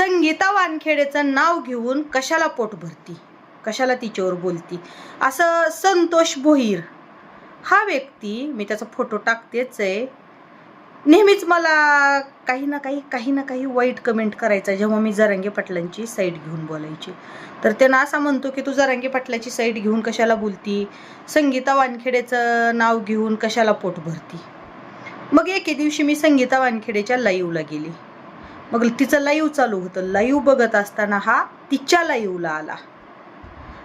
संगीता वानखेडेचं नाव घेऊन कशाला पोट भरती? कशाला तिच्यावर बोलती? असं संतोष भोईर. हा व्यक्ती मी त्याचा फोटो टाकतेच आहे नेहमीच मला काही ना काही काही ना काही वाईट कमेंट करायचा जेव्हा मी जरंगे पाटलांची साईड घेऊन बोलायची. तर त्यांना असा म्हणतो की तू जरांगे पाटलाची साईड घेऊन कशाला बोलती? संगीता वानखेडेचं नाव घेऊन कशाला पोट भरती? मग एके दिवशी मी संगीता वानखेडेच्या लाईव्हला गेली. मग तिचं लाईव्ह चालू होतं. लाईव्ह बघत असताना हा तिच्या लाईव्हला आला.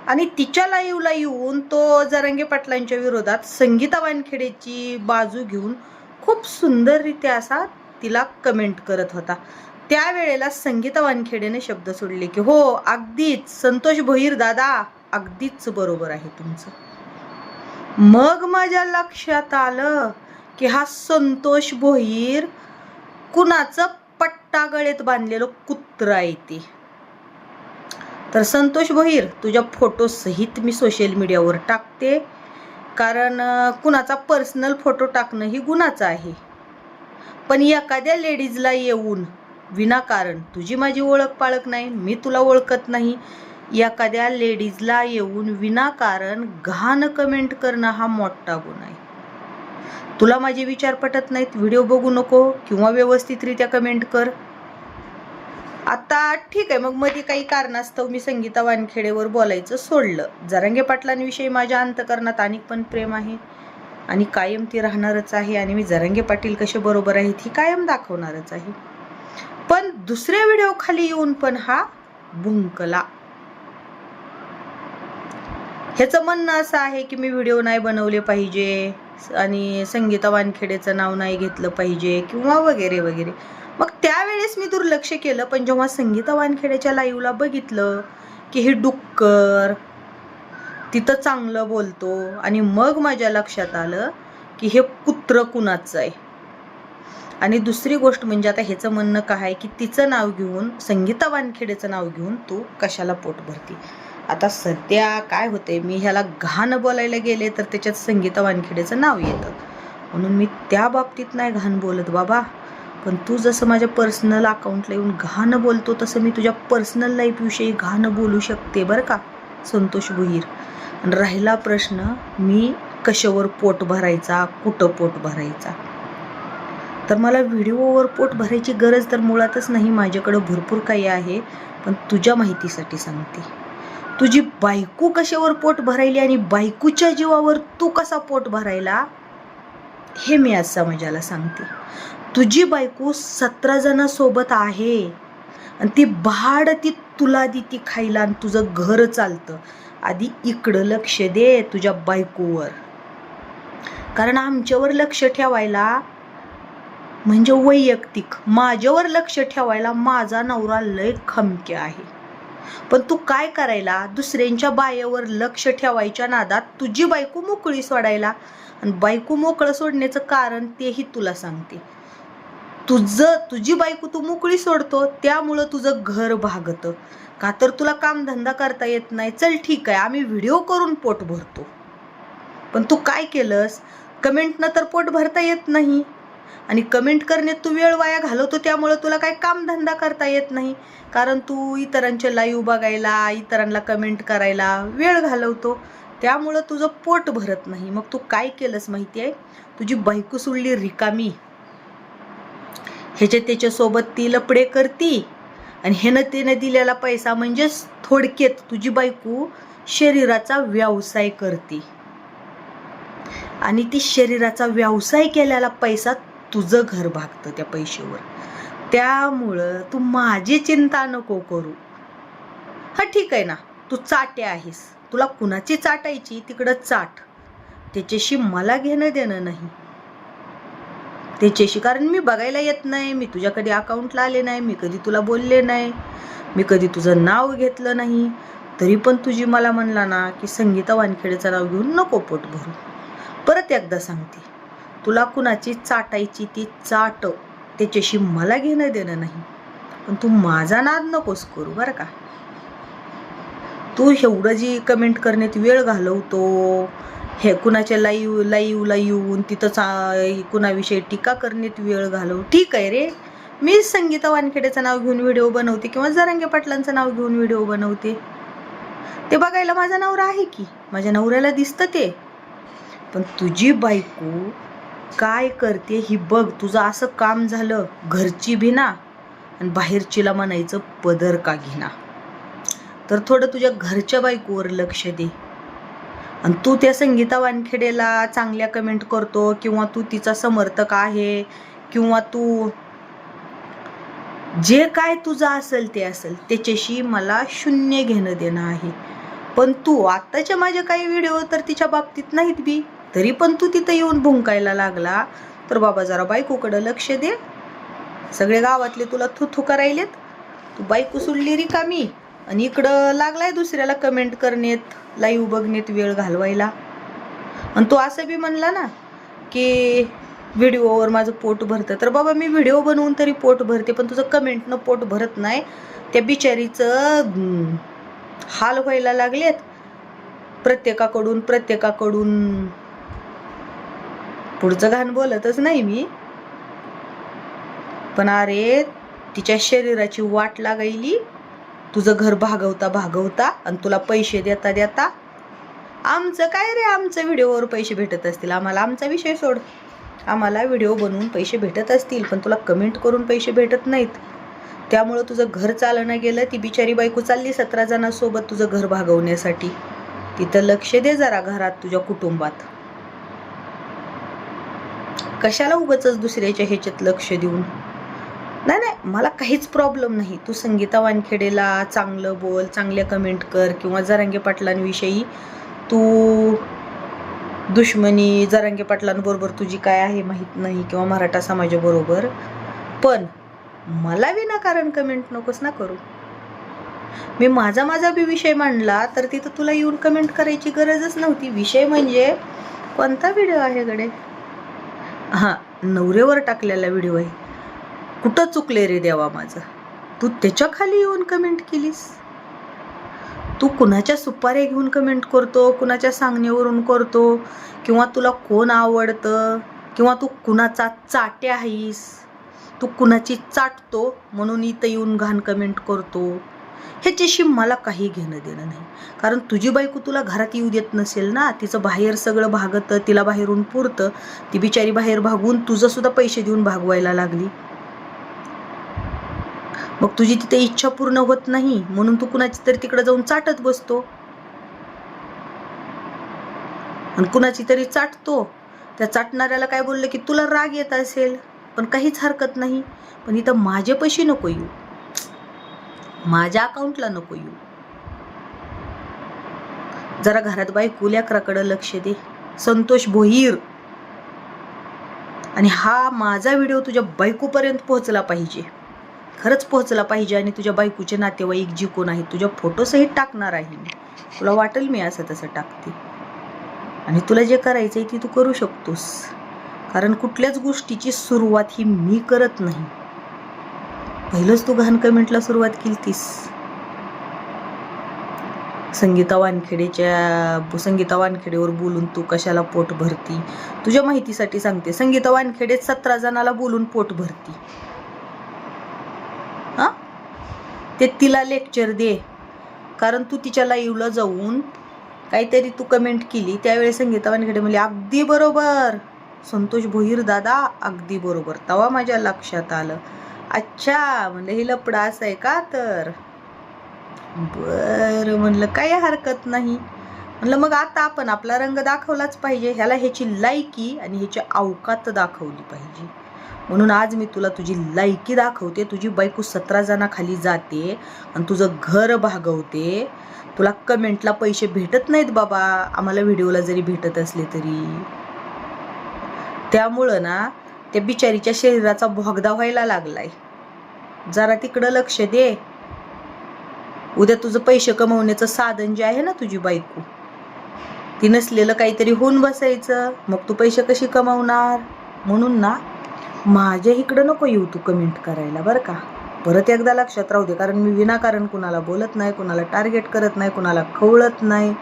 आणि तिच्या लाईव्हला येऊन तो जरंगे पाटलांच्या विरोधात संगीता वानखेडेची बाजू घेऊन खूप सुंदररित्या असा तिला कमेंट करत होता. त्यावेळेला संगीता वानखेडेने शब्द सोडले की हो अगदीच. संतोष भोईर दादा अगदीच बरोबर आहे तुमचं. मग माझ्या लक्षात आलं की हा संतोष भोईर कुणाचं पट्टा गळेत बांधलेलं कुत्रा आहे ते. तर संतोष भोईर तुझ्या फोटोसहित मी सोशल मीडियावर टाकते. कारण कुणाचा पर्सनल फोटो टाकणं ही गुन्हाचं आहे. पण एखाद्या लेडीजला येऊन विनाकारण तुझी माझी ओळख पाळख नाही मी तुला ओळखत नाही. एखाद्या लेडीजला येऊन विनाकारण घाण कमेंट करणं हा मोठा गुन्हा आहे. तुला माझे विचार पटत नाहीत? व्हिडिओ बघू नको किंवा व्यवस्थितरित्या कमेंट कर. आता ठीक आहे मग मध्ये काही कारणास्तव मी संगीता वानखेडेवर बोलायचं सोडलं. जरांगे पाटलांविषयी माझ्या अंतकरणात अनेक पण प्रेम आहे आणि कायम ती राहणारच आहे आणि मी जरांगे पाटील कसे बरोबर आहेत ही कायम दाखवणारच आहे. पण दुसऱ्या व्हिडिओ खाली येऊन पण हा भुंकला ह्याचं म्हणणं असं आहे की मी व्हिडिओ नाही बनवले पाहिजे आणि संगीता वानखेडेचं नाव नाही घेतलं पाहिजे किंवा वगैरे वगैरे. मग त्यावेळेस मी दुर्लक्ष केलं पण जेव्हा संगीता वानखेडेच्या लाईव्हला बघितलं की हे डुक्कर तिथं चांगलं बोलतो आणि मग माझ्या लक्षात आलं की हे कुत्र कुणाचं आहे. आणि दुसरी गोष्ट म्हणजे आता ह्याचं म्हणणं काय आहे की तिचं नाव घेऊन संगीता वानखेडेचं नाव घेऊन तू कशाला पोट भरती? आता सध्या काय होते मी ह्याला घाण बोलायला गेले तर त्याच्यात संगीता वानखेडेचं नाव येतं. म्हणून मी त्या बाबतीत नाही घाण बोलत बाबा. पण तू जसं माझ्या पर्सनल अकाउंटला येऊन घाण बोलतो तसं मी तुझ्या पर्सनल लाईफविषयी घाण बोलू शकते बरं का संतोष भुईर. आणि राहिला प्रश्न मी कशावर पोट भरायचा कुठं पोट भरायचा? तर मला व्हिडिओवर पोट भरायची गरज तर मुळातच नाही माझ्याकडं भरपूर काही आहे पण तुझ्या माहितीसाठी सांगते. तुझी बायको कशावर पोट भरायली आणि बायकूच्या जीवावर तू कसा पोट भरायला? हे मी आज समाजाला सांगते. तुझी बायको सतरा जणांसोबत आहे आणि ती भाड ती तुला देती खायला आणि तुझं घर चालतं. आधी इकडं लक्ष दे तुझ्या बायकोवर. कारण आमच्यावर लक्ष ठेवायला म्हणजे वैयक्तिक. माझ्यावर लक्ष ठेवायला माझा नवरा लय खमके आहे. पण तू काय करायला? दुसऱ्यांच्या बायावर लक्ष ठेवायच्या नादात तुझी बायको मोकळी सोडायला. आणि बायको मोकळं सोडण्याचं कारण तेही तुला सांगते. तुझं तुझी बायको तू मोकळी सोडतो त्यामुळं तुझं घर भागतं. का तर तुला कामधंदा करता येत नाही. चल ठीक आहे आम्ही व्हिडिओ करून पोट भरतो. पण तू काय केलंस? कमेंटनं तर पोट भरता येत नाही. आणि कमेंट करण्यात तू वेळ वाया घालवतो त्यामुळं तुला काय कामधंदा करता येत नाही. कारण तू इतरांचे लाईव्ह बघायला इतरांना कमेंट करायला वेळ घालवतो. त्यामुळं तुझं पोट भरत नाही. मग तू काय केलंस माहिती आहे? तुझी बायको सोडली रिकामी. ह्याच्या त्याच्यासोबत ती लपडे करती. आणि ह्यानं त्यानं दिलेला पैसा म्हणजेच थोडक्यात तुझी बायको शरीराचा व्यवसाय करते. आणि ती शरीराचा व्यवसाय केलेला पैसा तुझं घर भागतं त्या पैशावर. त्यामुळं तू माझी चिंता नको करू. हा ठीक आहे ना. तू चाटे आहेस. तुला कुणाची चाटायची? तिकडं चाट. त्याच्याशी मला घेणं देणं नाही. त्याच्याशी कारण मी बघायला येत नाही. मी तुझ्या कधी अकाउंटला आले नाही. मी कधी तुला बोलले नाही. मी कधी तुझं नाव घेतलं नाही. तरी पण तुझी मला म्हणला ना की संगीता वानखेडेचं नाव घेऊन नको पोट भरू. परत एकदा सांगते. तुला कुणाची चाटायची ती चाट त्याच्याशी मला घेणं देणं नाही. पण तू माझा नाद नकोस करू बरं का. तू एवढं जी कमेंट करण्यात वेळ घालवतो हे कुणाच्या लाईव लाईवला येऊन तिथं चा कुणाविषयी टीका करण्यात वेळ घालव. ठीक आहे रे. मी संगीता वानखेडेचं नाव घेऊन व्हिडिओ बनवते किंवा जरांगे पाटलांचं नाव घेऊन व्हिडिओ बनवते. ते बघायला माझा नवरा आहे की? माझ्या नवऱ्याला दिसतं ते. पण तुझी बायको काय करते ही बघ तुझं असं काम झालं घरची भिना आणि बाहेरचीला म्हणायचं पदर का घेना. तर थोडं तुझ्या घरच्या बायकोवर लक्ष दे. आणि तू त्या संगीता वानखेडेला चांगल्या कमेंट करतो किंवा तू तिचा समर्थक आहे किंवा तू जे काय तुझं असेल ते असेल त्याच्याशी मला शून्य घेणं देणं आहे. पण तू आत्ताच्या माझ्या काही व्हिडिओ तर तिच्या बाबतीत नाहीत बी. तरी पण तू तिथं येऊन भुंकायला लागला. तर बाबा जरा बायकोकडं लक्ष दे. सगळे गावातले तुला थुथू करायलेत. तू बायको सुडली रिकामी आणि इकडं लागलाय दुसऱ्याला कमेंट करण्यात. लाईव्ह बघण्यात वेळ घालवायला. आणि तू असं बी म्हणला ना की व्हिडिओवर माझं पोट भरतं. तर बाबा मी व्हिडिओ बनवून तरी पोट भरते पण तुझं कमेंटनं पोट भरत नाही. त्या बिचारीचं हाल व्हायला लागलेत. प्रत्येकाकडून प्रत्येकाकडून पुढचं घाण बोलतच नाही मी. पण अरे तिच्या शरीराची वाट लागायली. तुझं घर भागवता भागवता आणि तुला पैसे देता देता. आमचं काय रे आमचं व्हिडिओवर पैसे भेटत असतील? आम्हाला आमचा विषय सोड. आम्हाला व्हिडिओ बनवून पैसे भेटत असतील पण तुला कमेंट करून पैसे भेटत नाहीत. त्यामुळं तुझं घर चालणं गेलं ती बिचारी बायको चालली सतरा जणांसोबत तुझं घर भागवण्यासाठी. तिथं लक्ष दे जरा घरात तुझ्या कुटुंबात. कशाला उगच दुसऱ्याच्या ह्याच्यात लक्ष देऊन? नाही नाही मला काहीच प्रॉब्लेम नाही. तू संगीता वानखेडेला चांगलं बोल चांगल्या कमेंट कर किंवा जरांगे पाटलांविषयी तू दुश्मनी जरांगे पाटलांबरोबर तुझी काय आहे माहीत नाही किंवा मराठा समाजाबरोबर. पण मला विनाकारण कमेंट नकोस ना करू. मी माझा माझा बी विषय मांडला तर तिथं तुला येऊन कमेंट करायची गरजच नव्हती. विषय म्हणजे कोणता व्हिडिओ आहे गडे हां नवरेवर टाकलेला व्हिडिओ आहे. कुठं चुकले रे देवा माझं? तू त्याच्याखाली येऊन कमेंट केलीस? तू कुणाच्या सुपाऱ्या घेऊन कमेंट करतो कुणाच्या सांगण्यावरून करतो? किंवा तुला कोण आवडतं? किंवा तू कुणाचा चाट्या आहेस? तू कुणाची चाटतो म्हणून इथं येऊन घाण कमेंट करतो? ह्याच्याशी मला काही घेणं देणं नाही. कारण तुझी बायको तुला घरात येऊ देत नसेल ना तिचं बाहेर सगळं भागतं तिला बाहेरून पुरतं ती बिचारी बाहेर भागून तुझं सुद्धा पैसे देऊन भागवायला लागली. मग तुझी तिथे इच्छा पूर्ण होत नाही म्हणून तू कुणाची तरी तिकडे जाऊन चाटत बसतो. आणि कुणाची तरी चाटतो. त्या चाटणाऱ्याला काय बोललं की तुला राग येत असेल पण काहीच हरकत नाही. पण इथं माझे पैसे नको येऊ. माझ्या अकाउंटला नको येऊ. जरा घरात बाई कुल्याकराकडं लक्ष दे. संतोष भोईर. आणि हा माझा व्हिडिओ तुझ्या बायकोपर्यंत पोहोचला पाहिजे. खरंच पोहोचला पाहिजे आणि तुझ्या बायकोचे नातेवाईक जी कोण आहेत तुझ्या फोटोसहित टाकणार आहे मी. तुला वाटेल मी असं तसं टाकते. आणि तुला जे करायचं आहे ती तू करू शकतोस. कारण कुठल्याच गोष्टीची सुरुवात ही मी करत नाही. पहिलंच तू घाण कमेंटला सुरुवात केलतीस. संगीता वानखेडेच्या संगीता वानखेडेवर बोलून तू कशाला पोट भरती? तुझ्या माहितीसाठी सांगते. संगीता वानखेडे सतरा जणाला बोलून पोट भरती. हा? ते तिला लेक्चर दे. कारण तू तिच्या लाईव्हला जाऊन काहीतरी तू कमेंट केली. त्यावेळेस संगीता वानखेडे म्हणले अगदी बरोबर. संतोष भोईर दादा अगदी बरोबर. तवा माझ्या लक्षात आलं. अच्छा म्हणलं हे लपडा असं आहे का तर? बरं म्हणलं काही हरकत नाही. म्हणलं मग आता आपण आपला रंग दाखवलाच पाहिजे. ह्याला ह्याची लायकी आणि ह्याची अवकात दाखवली पाहिजे. म्हणून आज मी तुला तुझी लायकी दाखवते. तुझी बायको सतरा जणाखाली जाते आणि तुझं घर भागवते. तुला कमेंटला पैसे भेटत नाहीत बाबा. आम्हाला व्हिडिओला जरी भेटत असले तरी. त्यामुळं ना त्या बिचारीच्या शरीराचा भोगदा व्हायला लागलाय. जरा तिकडं लक्ष दे. उद्या तुझं पैसे कमवण्याचं साधन जे आहे ना तुझी बायको ती नसलेलं काहीतरी होऊन बसायचं. मग तू पैसे कशी कमावणार? म्हणून ना माझ्या इकडं नको येऊ तू कमेंट करायला बरं का. परत एकदा लक्षात राहू दे कारण मी विनाकारण कुणाला बोलत नाही कुणाला टार्गेट करत नाही कुणाला खवळत नाही.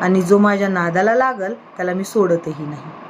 आणि जो माझ्या नादाला लागल त्याला मी सोडतही नाही.